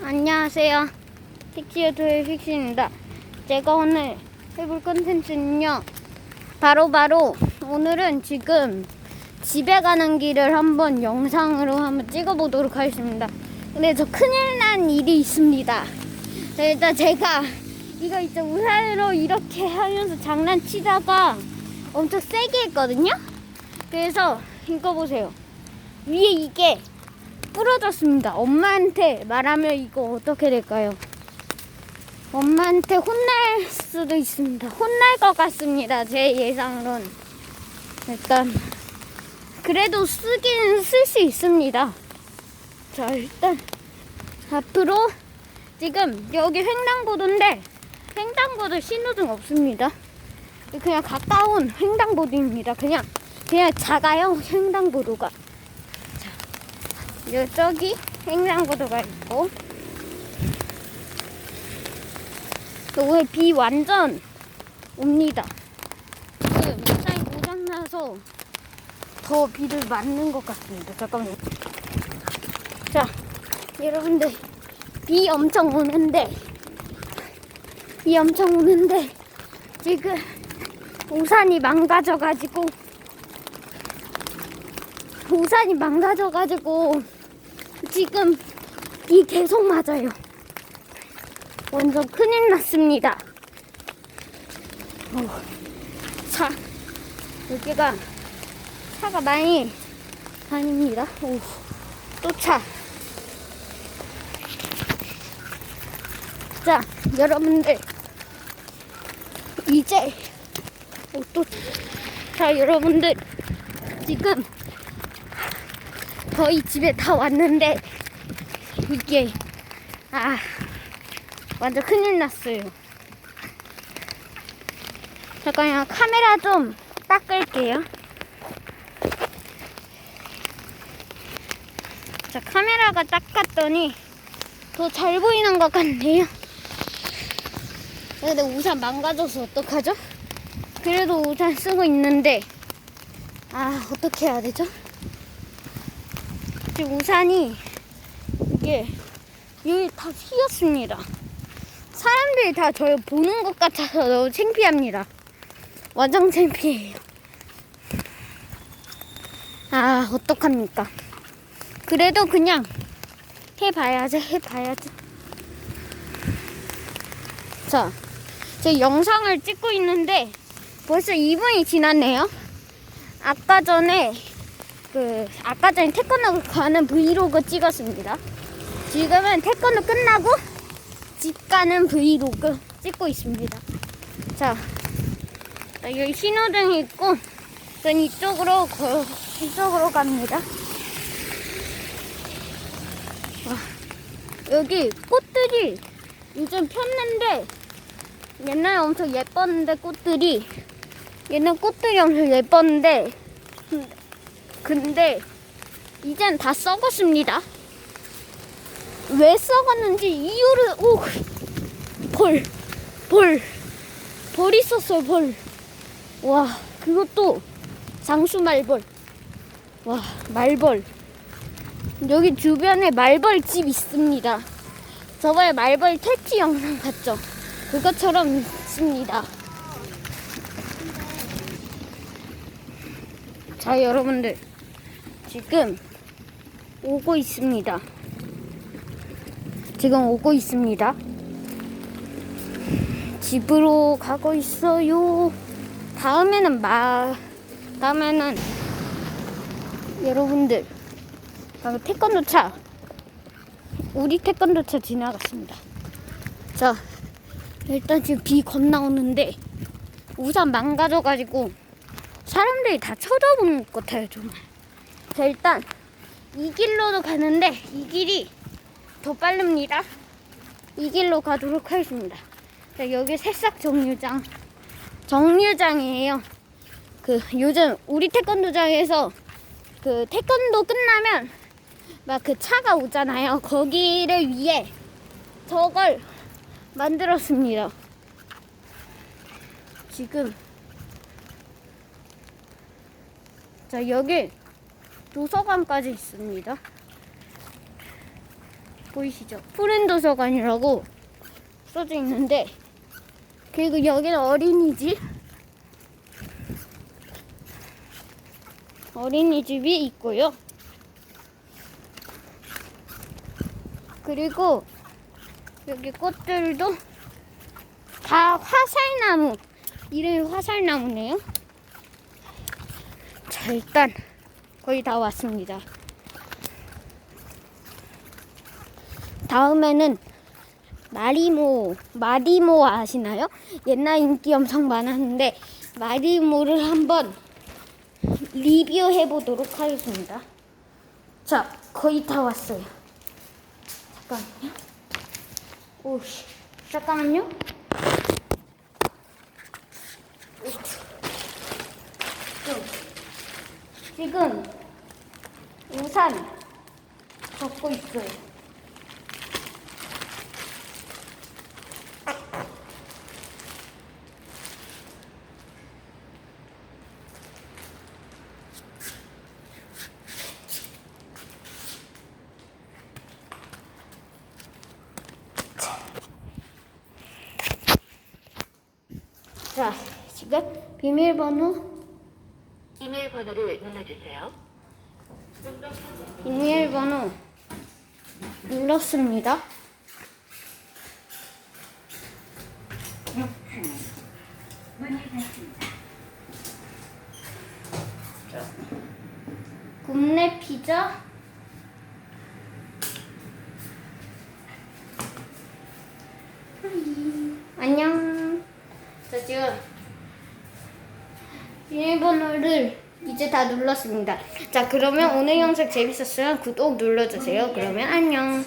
안녕하세요. 픽시유튜브의 픽시입니다. 제가 오늘 해볼 컨텐츠는요. 바로 바로 오늘은 지금 집에 가는 길을 한번 영상으로 한번 찍어보도록 하겠습니다. 근데 저 큰일 난 일이 있습니다. 자, 일단 제가 이거 이제 우산으로 이렇게 하면서 장난치다가 엄청 세게 했거든요. 그래서 이거 보세요. 위에 이게 부러졌습니다. 엄마한테 말하면 이거 어떻게 될까요? 엄마한테 혼날 수도 있습니다. 혼날 것 같습니다. 제 예상으론. 일단 그래도 쓰기는 쓸 수 있습니다. 자 일단 앞으로 지금 여기 횡단보도인데 횡단보도 신호등 없습니다. 그냥 가까운 횡단보도입니다. 그냥 그냥 작아요 횡단보도가. 이쪽이 횡단보도가 있고 또 오늘 비 완전 옵니다. 지금 차이 고장나서 더 비를 맞는 것 같습니다. 잠깐만요. 자, 여러분들 비 엄청 오는데 비 엄청 오는데 지금 우산이 망가져가지고 우산이 망가져가지고 지금 비 계속 맞아요. 완전 큰일 났습니다. 어, 차 여기가 차가 많이 다닙니다. 오, 또 차. 자, 여러분들 이제 오, 또 자, 여러분들 지금 저희 집에 다 왔는데 이게 아 완전 큰일 났어요. 잠깐요 카메라 좀 닦을게요. 자 카메라가 닦았더니 더 잘 보이는 것 같네요. 근데 우산 망가져서 어떡하죠? 그래도 우산 쓰고 있는데 아 어떻게 해야 되죠? 지금 우산이 이게 여기 다 휘었습니다. 사람들이 다 저를 보는 것 같아서 너무 창피합니다. 완전 창피해요. 아 어떡합니까? 그래도 그냥 해봐야죠, 해봐야죠. 자, 제 영상을 찍고 있는데 벌써 2분이 지났네요. 아까 전에 그 아까 전에 태권도 가는 브이로그 찍었습니다. 지금은 태권도 끝나고 집 가는 브이로그 찍고 있습니다. 자, 자, 여기 신호등이 있고 전 이쪽으로 거, 이쪽으로 갑니다. 와, 여기 꽃들이 요즘 폈는데 옛날에 엄청 예뻤는데 꽃들이 옛날 꽃들이 엄청 예뻤는데 근데 이젠 다 썩었습니다. 왜 썩었는지 이유를 오 벌, 벌, 벌 있었어요 벌. 와 그것도 장수 말벌. 와 말벌. 여기 주변에 말벌 집 있습니다. 저번에 말벌 퇴치 영상 봤죠? 그것처럼 있습니다. 자 여러분들 지금 오고 있습니다. 지금 오고 있습니다. 집으로 가고 있어요. 다음에는 마, 다음에는 여러분들, 방금 태권도 차, 우리 태권도 차 지나갔습니다. 자, 일단 지금 비 겁나 오는데 우산 망가져가지고 사람들이 다 쳐다보는 것 같아요, 정말. 자, 일단 이 길로도 가는데 이 길이 더 빠릅니다. 이 길로 가도록 하겠습니다. 자, 여기 새싹 정류장. 정류장이에요. 그 요즘 우리 태권도장에서 그 태권도 끝나면 막 그 차가 오잖아요. 거기를 위해 저걸 만들었습니다. 지금 자 여기 도서관까지 있습니다. 보이시죠? 푸른 도서관이라고 써져 있는데 그리고 여기는 어린이집 어린이집이 있고요. 그리고 여기 꽃들도 다 화살나무 이름이 화살나무네요. 자 일단 거의 다 왔습니다. 다음에는 마리모 마리모 아시나요? 옛날 인기 엄청 많았는데 마리모를 한번 리뷰해 보도록 하겠습니다. 자 거의 다 왔어요. 잠깐만요. 오씨 잠깐만요. 지금 우산 걷고 있어요. 자, 지금 비밀번호 이메일 번호를 눌러주세요. 비밀번호 눌렀습니다. 굽네 피자 안녕. 자 지금 비밀번호를 이제 다 눌렀습니다. 자 그러면 오늘 영상 재밌었으면 구독 눌러주세요. 그러면 안녕.